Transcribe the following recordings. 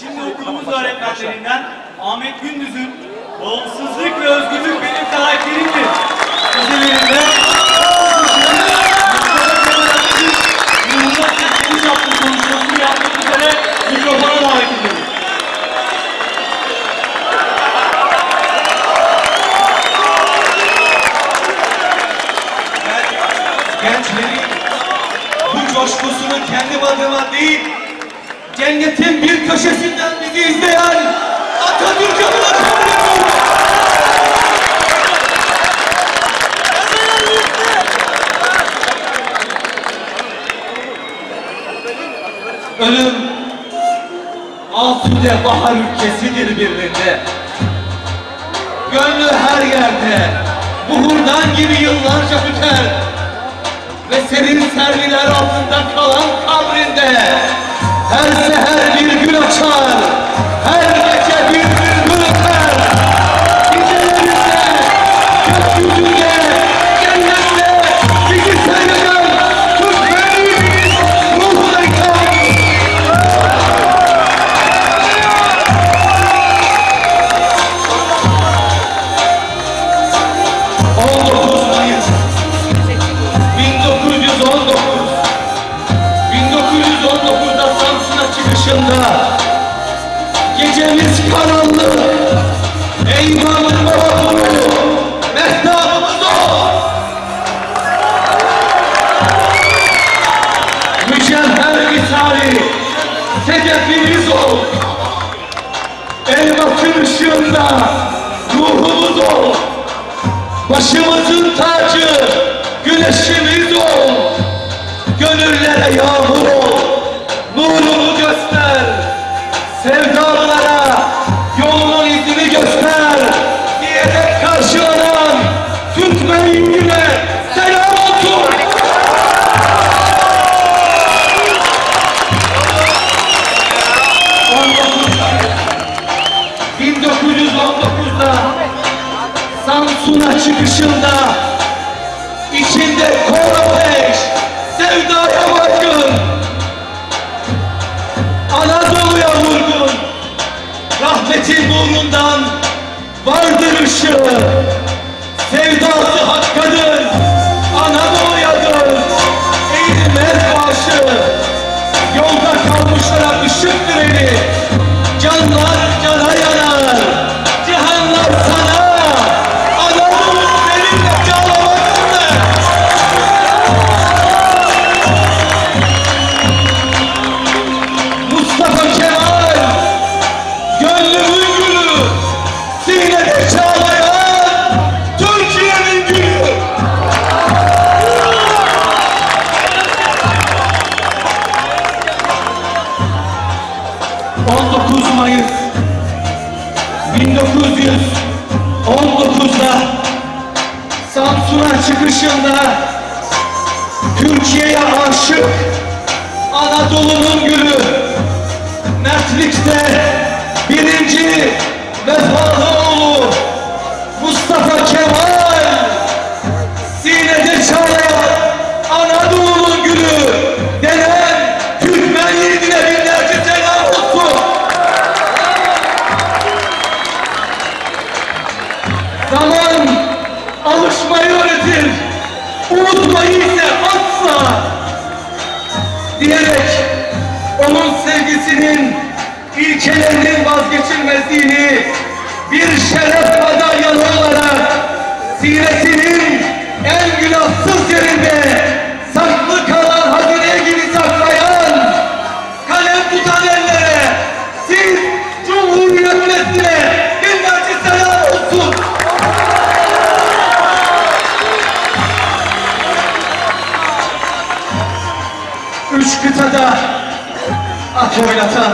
Şimdi okulumuz öğretmenlerinden Ahmet Gündüz'ün Bağımsızlık ve özgürlük benim karakterimdir. Sözlerinde Yılında seçmiş yaptığı konuşmasını yapmak üzere mikrofona davet ediyorum. gençlerin bu coşkusunu kendi adıma değil, cennetin bir köşesinden bizi izleyen Atatürk'e. Ölüm Asude bahar ülkesidir birinde. Gönlü her yerde buhurdan gibi yıllarca tüter ve serin serviler altında kalan kabrinde her seher bir gül açar, Çıkışında Gecemiz karanlık. Eyvanın babası Mehtapımız o. Müşevher misali Sedefimiz o. Elmasın ışığında Ruhumuz o. Başımızın tacı, güneşimiz ol. Gönüllere yağmur Yolda kalmışlara ışıktır eli Canlar cana Çıkışında Türkiye'ye aşık Anadolu'nun gülü. Mertlikte birinci vefalı Üç kıtada at oynatan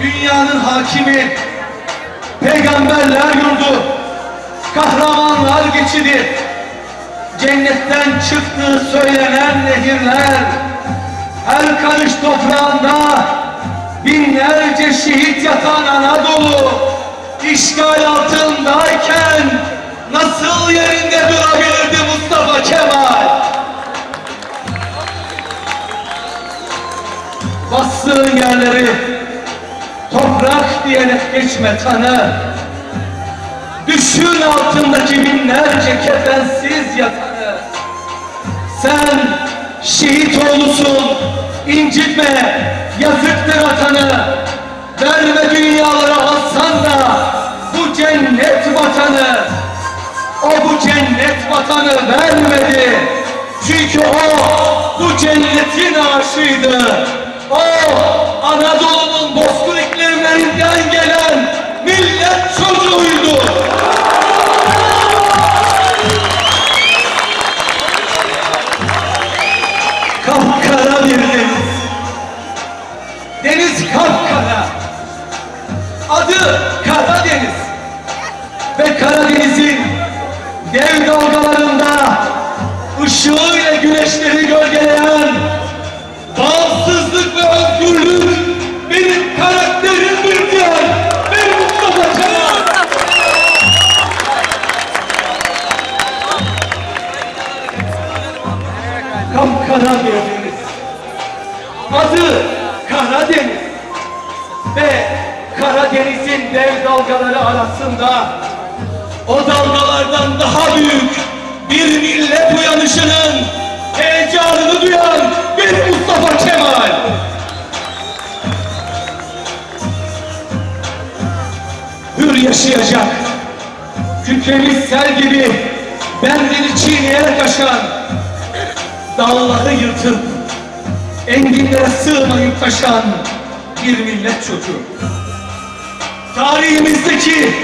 dünyanın hakimi peygamberler yurdu kahramanlar geçidi cennetten çıktığı söylenen nehirler her karış toprağında binlerce şehit yatan Anadolu işgal altındayken nasıl yerinde durabilirdi Mustafa Kemal? Bastığın yerleri diyerek geçme tanı. Düşün altındaki binlerce kefensiz yatanı. Sen şehit oğlusun, incitme, yazıktır atanı. Verme dünyalara alsan da bu cennet vatanı. O bu cennet vatanı vermedi. Çünkü o bu cennetin aşığıydı. O Anadolu'nun bozkır iklimlerinden gelen millet çocuğuydu. Kapkara bir. Deniz Kapkara bir deniz. Adı Karadeniz. Ve Karadeniz'in dev dalgaları arasında o dalgalardan daha büyük bir millet uyanışının heyecanını duyan bir Mustafa Kemal. Hür yaşayacak, kükremiz sel gibi bendini çiğneyerek aşan, dağları yırtıp enginlere sığmayıp taşan bir millet çocuğu. Tarihimizdeki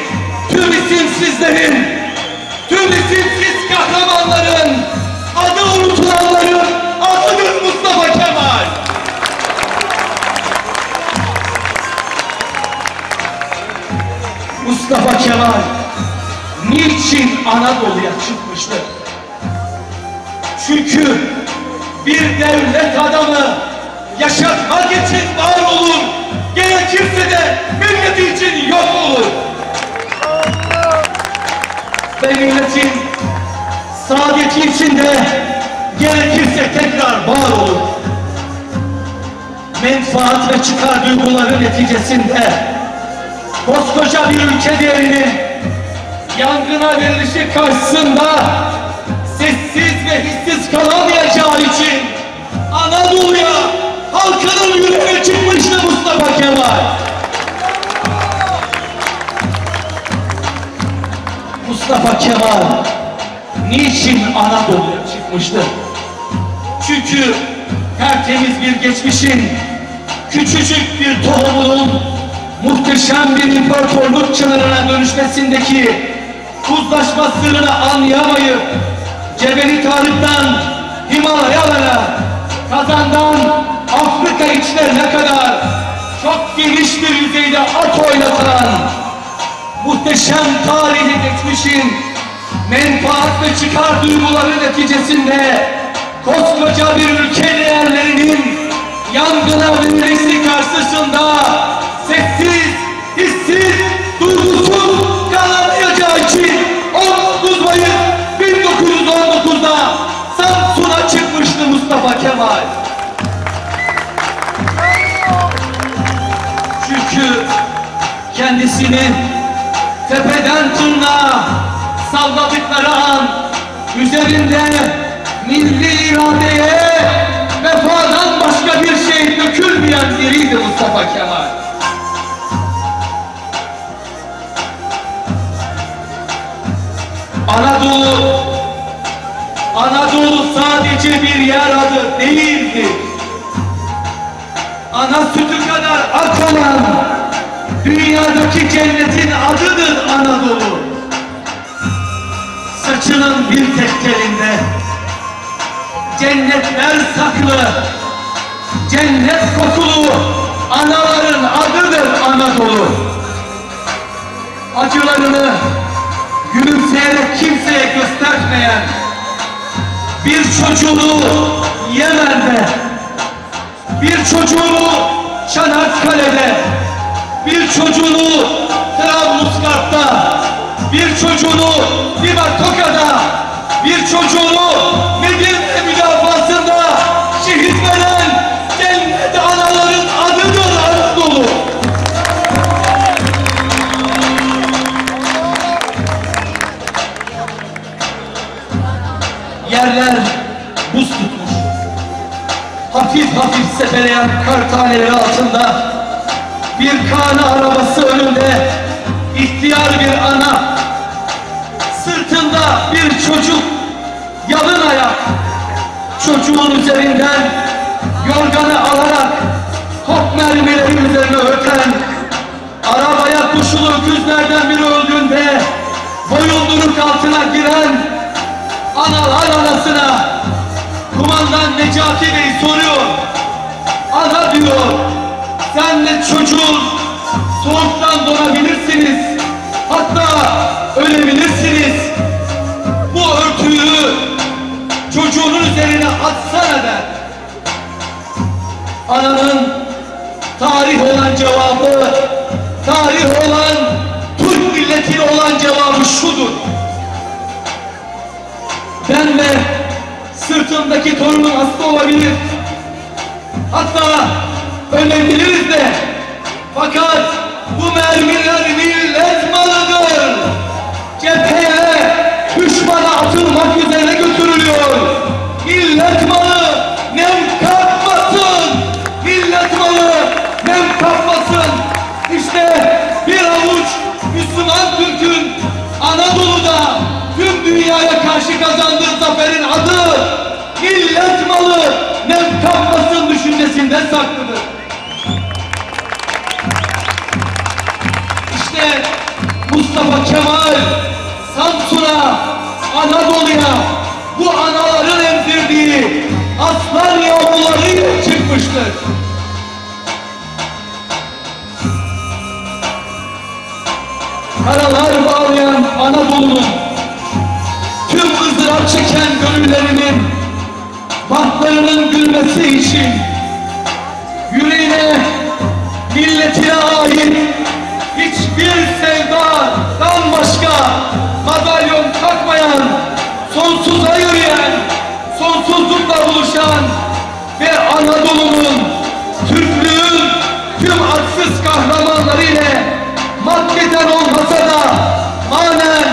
tüm isimsizlerin, tüm isimsiz kahramanların, adı unutulanların adıdır Mustafa Kemal. Mustafa Kemal niçin Anadolu'ya çıkmıştı? Çünkü bir devlet adamı yaşatmak için var olur, gerekirse de milleti için yok olur. Ve milletin saadeti içinde gerekirse tekrar var olur. Menfaat ve çıkar duyguları neticesinde koskoca bir ülke değerinin yangına verilişi karşısında sessiz ve hissiz kalamayacağı için Anadolu'ya halkının yüreğine çıkmıştı Mustafa Kemal. Mustafa Kemal niçin Anadolu'ya çıkmıştı? Çünkü tertemiz bir geçmişin küçücük bir tohumunun muhteşem bir imparatorluk çınarına dönüşmesindeki uzlaşma sırrını anlayamayıp Cebeli Tarık'tan Himalayalara, Kazan'dan Afrika içlerine kadar çok geniş bir yüzeyde at oynatan muhteşem tarihi geçmişin menfaat ve çıkar duyguları neticesinde koskoca bir ülke değerlerinin yangına verilmesi karşısında sessiz, hissiz, Mustafa Kemal. Çünkü kendisini tepeden tırnağa salladıkları an üzerinde milli iradeye vefadan başka bir şey dökülmeyen biriydi Mustafa Kemal. Anadolu sadece bir yer adı değildi. Ana sütü kadar ak olan dünyadaki cennetin adıdır Anadolu. Saçının bir tek telinde cennetler saklı, cennet kokulu anaların adıdır Anadolu. Acılarını gülümseyerek kimseye göstermeyen bir çocuğunu Yemen'de, bir çocuğunu Çanakkale'de, bir çocuğunu Trablusgarp'ta, bir çocuğunu Diyarbakır'da, bir çocuğunu Medine seleyen kar taneleri altında bir kana arabası önünde ihtiyar bir ana sırtında bir çocuk yalın ayak çocuğun üzerinden yorganı alarak top mermileri üzerine öten arabaya kuşulu öküzlerden biri öldüğünde boyunduruk altına giren analar anasına kumandan Necati Bey soruyor ana diyor sen de çocuğun soğuktan donabilirsiniz hatta ölebilirsiniz. Bu örtüyü çocuğunun üzerine atsana der? Ananın tarih olan cevabı tarih olan Türk milletine olan cevabı şudur. Ben de sırtımdaki torunum hasta olabilir hatta ölebiliriz de. Fakat bu mermiler millet düşüncesinde saklıdır. İşte Mustafa Kemal Samsun'a, Anadolu'ya bu anaların emzirdiği aslan yavrularıyla çıkmıştır. Karalar bağlayan Anadolu'nun tüm ızdırap çeken gönüllerinin bahtlarının gülmesi için milletine ait hiçbir sevdadan başka. Madalyon takmayan sonsuza yürüyen sonsuzlukla buluşan ve Anadolu'nun Türklüğün tüm aksız kahramanları ile maddeden olmasa da manen,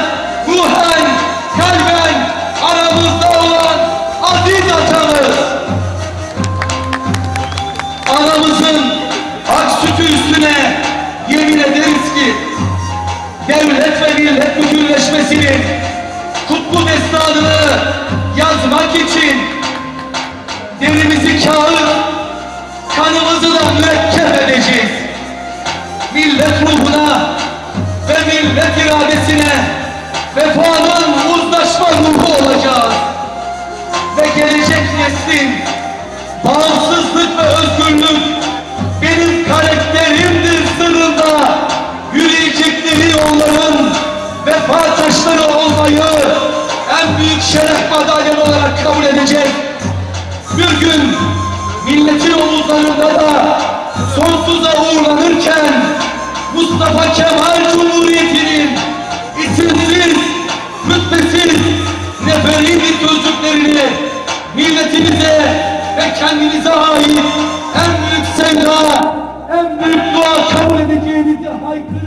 vefanın uzlaşma ruhu olacağız. Ve gelecek neslin bağımsızlık ve özgürlük benim karakterimdir sırrında yürüyecekleri yolların vefa taşları olmayı en büyük şeref madalyonu olarak kabul edecek. Bir gün milletin omuzlarında da sonsuza uğurlanırken Mustafa Kemal Cumhuriyeti'nin isimsiz, rütbesiz zeferi bir gözlüklerini milletimize ve kendinize ait en büyük sevda, en büyük dua kabul edeceğinize haykırın.